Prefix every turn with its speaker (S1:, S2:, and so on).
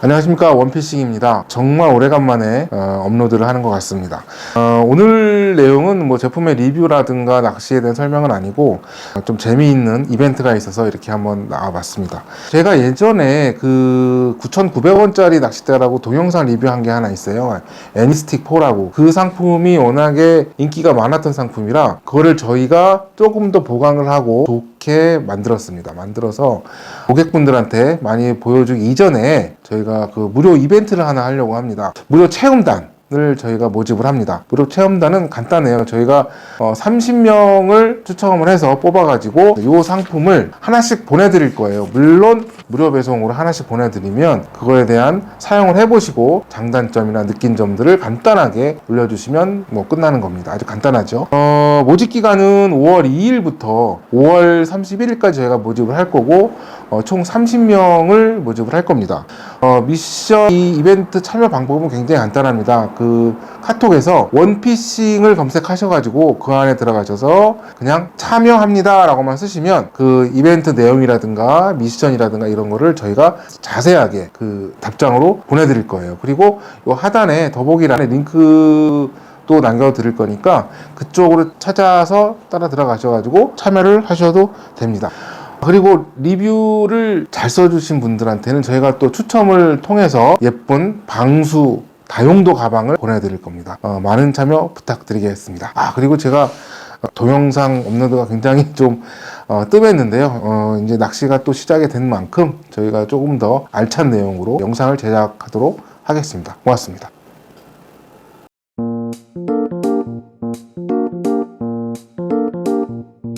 S1: 안녕하십니까 원피싱입니다. 정말 오래간만에 어, 업로드를 하는 것 같습니다. 어, 오늘 내용은 뭐 제품의 리뷰라든가 낚시에 대한 설명은 아니고 어, 좀 재미있는 이벤트가 있어서 이렇게 한번 나와봤습니다. 제가 예전에 그 9,900원짜리 낚싯대라고 동영상 리뷰한 게 하나 있어요. 애니스틱 4라고 그 상품이 워낙에 인기가 많았던 상품이라 그거를 저희가 조금 더 보강을 하고 좋게 만들었습니다. 만들어서 고객분들한테 많이 보여주기 이전에 저희가 그 무료 이벤트를 하나 하려고 합니다. 무료 체험단. 을 저희가 모집을 합니다. 무료 체험단은 간단해요. 저희가 어 30명을 추첨을 해서 뽑아가지고 이 상품을 하나씩 보내드릴 거예요. 물론 무료 배송으로 하나씩 보내드리면 그거에 대한 사용을 해보시고 장단점이나 느낀 점들을 간단하게 올려주시면 뭐 끝나는 겁니다. 아주 간단하죠. 어, 모집 기간은 5월 2일부터 5월 31일까지 저희가 모집을 할 거고 어, 총 30명을 모집을 할 겁니다. 어, 미션 이 이벤트 참여 방법은 굉장히 간단합니다. 그 카톡에서 원피싱을 검색하셔가지고 그 안에 들어가셔서 그냥 참여합니다 라고만 쓰시면 그 이벤트 내용이라든가 미션이라든가 이런 거를 저희가 자세하게 그 답장으로 보내드릴 거예요. 그리고 이 하단에 더보기란에 링크 또 남겨드릴 거니까 그쪽으로 찾아서 따라 들어가셔가지고 참여를 하셔도 됩니다. 그리고 리뷰를 잘 써주신 분들한테는 저희가 또 추첨을 통해서 예쁜 방수 다용도 가방을 보내드릴 겁니다. 어, 많은 참여 부탁드리겠습니다. 아 그리고 제가 동영상 업로드가 굉장히 좀 어, 뜸했는데요. 어, 이제 낚시가 또 시작이 된 만큼 저희가 조금 더 알찬 내용으로 영상을 제작하도록 하겠습니다. 고맙습니다.